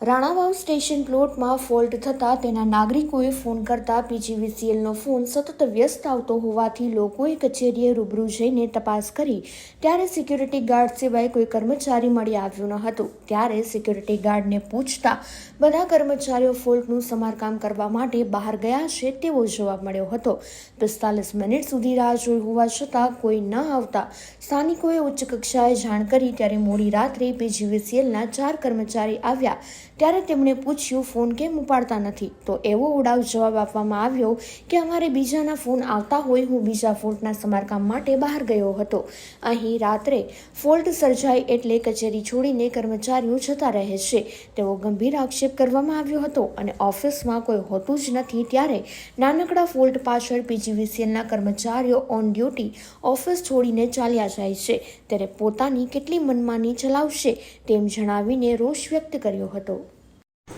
Ranavav station પ્લોટમાં fault થતાં તેના નાગરિકોએ ફોન કરતા પીજીવીસીએલનો ફોન સતત વ્યસ્ત આવતો હોવાથી લોકોએ કચેરીએ રૂબરૂ જઈને તપાસ કરી. ત્યારે સિક્યુરિટી ગાર્ડ સિવાય કોઈ કર્મચારી મળી આવ્યું ન હતું. ત્યારે સિક્યુરિટી ગાર્ડને પૂછતા, બધા કર્મચારીઓ ફોલ્ટનું સમારકામ કરવા માટે બહાર ગયા છે? તેવો જવાબ મળ્યો હતો. પિસ્તાલીસ મિનિટ સુધી રાહ જોઈ હોવા છતાં કોઈ ન આવતા. સ્થાનિકોએ ઉચ્ચ કક્ષાએ જાણ કરી ત્યારે મોડી રાત્રે પીજીવીસીએલના ચાર કર્મચારી આવ્યા. ત્યારે તેમણે પૂછ્યું, ફોન કેમ ઉપાડતા નથી? તો એવો ઉડાવ જવાબ આપવામાં આવ્યો કે, અમારે બીજાના ફોન આવતા હોય, હું બીજા ફોલ્ટના સમારકામ માટે બહાર ગયો હતો. અહીં રાત્રે ફોલ્ટ સર્જાય એટલે કચેરી છોડીને કર્મચારીઓ જતા રહે છે. તેવો ગંભીર આક્ષેપ કરવામાં આવ્યો હતો અને ઓફિસમાં કોઈ હોતું જ નથી ત્યારે નાનકડા ફોલ્ટ પાછળ પીજીવીસીએલના કર્મચારીઓ ઓન ડ્યુટી ઓફિસ છોડીને ચાલ્યા જાય છે. ત્યારે પોતાની કેટલી મનમાની ચલાવશે તેમ જણાવીને રોષ વ્યક્ત કર્યો હતો.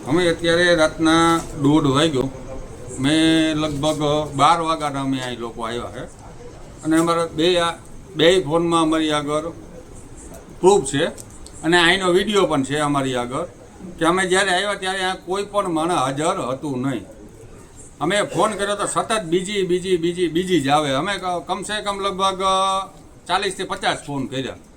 અમે અત્યારે રાતના દોઢ વાગ્યો. મેં લગભગ બાર વાગ્યાના અમે અહીં લોકો આવ્યા છે. અને અમારા બે બે ફોનમાં અમારી આગળ પ્રૂફ છે. અને અહીંનો વીડિયો પણ છે અમારી આગળ, કે અમે જ્યારે આવ્યા ત્યારે આ કોઈ પણ માણસ હાજર હતું નહીં. અમે ફોન કર્યો તો સતત બીજી બીજી બીજી બીજી જ આવે. અમે કમસે કમ લગભગ ચાલીસથી પચાસ ફોન કર્યા.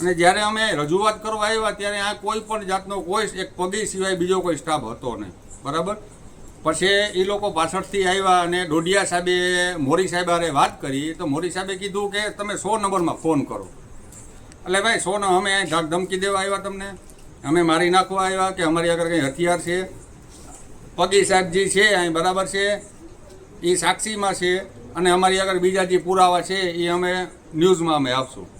અને જ્યારે અમે રજૂઆત કરવા આવ્યા ત્યારે આ કોઈ પણ જાતનો કોઈ એક પગી સિવાય બીજો કોઈ સ્ટાફ હતો નહીં. બરાબર? પછી એ લોકો પાછળથી આવ્યા અને ડોડિયા સાહેબે મોરી સાહેબ હારે વાત કરી તો મોરી સાહેબે કીધું કે તમે સો નંબરમાં ફોન કરો. એટલે ભાઈ, સો અમે ધમકી દેવા આવ્યા તમને. અમે મારી નાખવા આવ્યા કે અમારી આગળ કંઈ હથિયાર છે. પગી સાહેબ જે છે, અહીં બરાબર છે. એ સાક્ષીમાં છે અને અમારી આગળ બીજા જે પુરાવા છે એ અમે ન્યૂઝમાં અમે આપશું.